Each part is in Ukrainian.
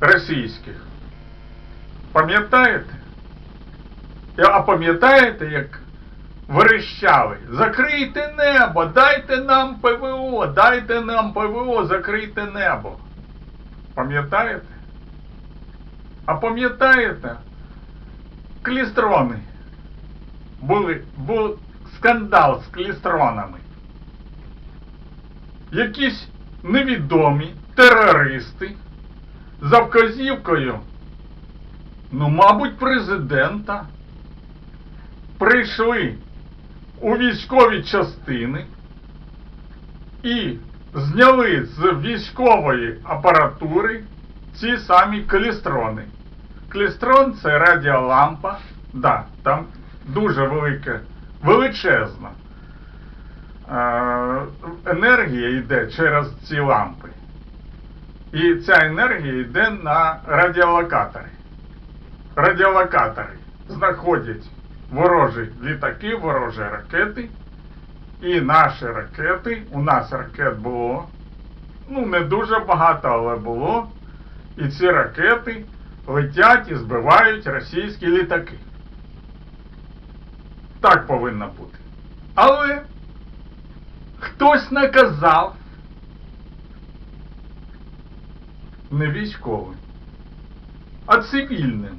російських. Пам'ятаєте? А пам'ятаєте, як верещали? Закрийте небо, дайте нам ПВО, дайте нам ПВО, закрийте небо. Пам'ятаєте? А пам'ятаєте? Клістрони. Були, був скандал з клістронами. Якісь невідомі терористи за вказівкою, ну, мабуть, президента, прийшли у військові частини і зняли з військової апаратури ці самі клістрони. Клістрон це радіолампа, да, там дуже велике, величезна е, енергія йде через ці лампи. І ця енергія йде на радіолокатори. Радіолокатори знаходять ворожі літаки, ворожі ракети. І наші ракети, у нас ракет було, ну не дуже багато, але було. І ці ракети летять і збивають російські літаки. Так повинно бути. Але хтось наказав не військовим, а цивільним.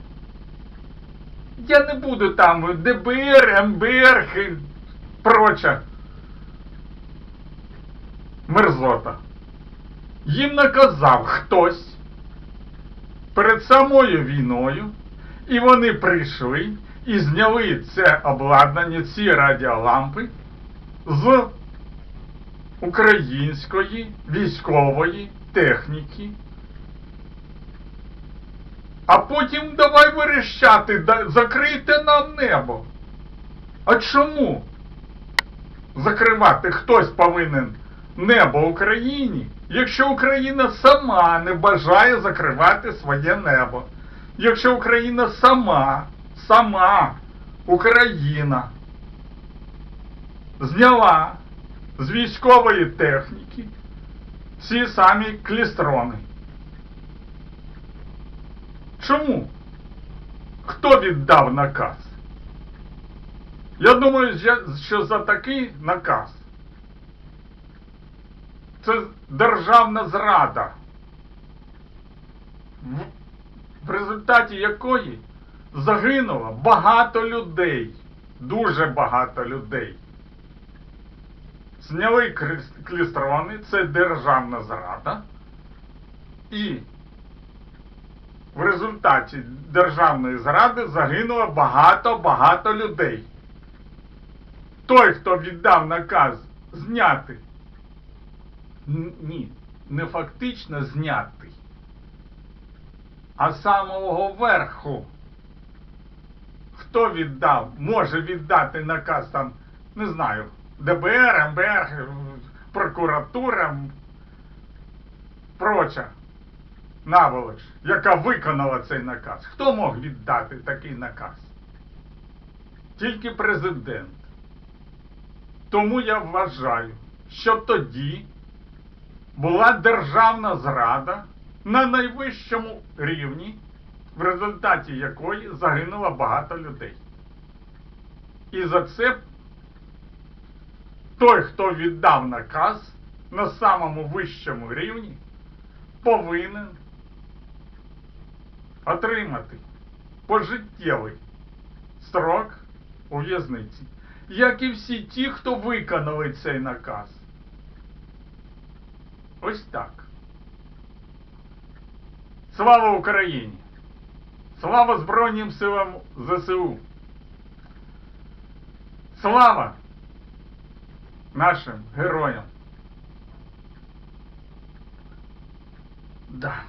Я не буду там ДБР, МБР і проча мерзота. Їм наказав хтось перед самою війною, і вони прийшли і зняли це обладнання, ці радіолампи з української військової техніки. А потім давай верещати, закрийте нам небо. А чому? Закривати хтось повинен небо Україні, якщо Україна сама не бажає закривати своє небо. Якщо Україна сама, сама Україна зняла з військової техніки ці самі клістрони. Чому? Хто віддав наказ? Я думаю, що- за такий наказ це державна зрада, в, результаті якої загинуло багато людей, дуже багато людей. Зняли клістрони, це державна зрада, і в результаті державної зради загинуло багато-багато людей. Той, хто віддав наказ зняти Ні, не фактично знятий, а самого верху. Хто віддав, може віддати наказ там, не знаю, ДБР, МБР, прокуратура, проча наволоч, яка виконала цей наказ. Хто мог віддати такий наказ? Тільки президент. Тому я вважаю, що тоді була державна зрада на найвищому рівні, в результаті якої загинуло багато людей. І за це той, хто віддав наказ на самому вищому рівні, повинен отримати пожиттєвий строк у в'язниці, як і всі ті, хто виконали цей наказ. Ось так. Слава Україні! Слава Збройним силам ЗСУ! Слава нашим героям! Да.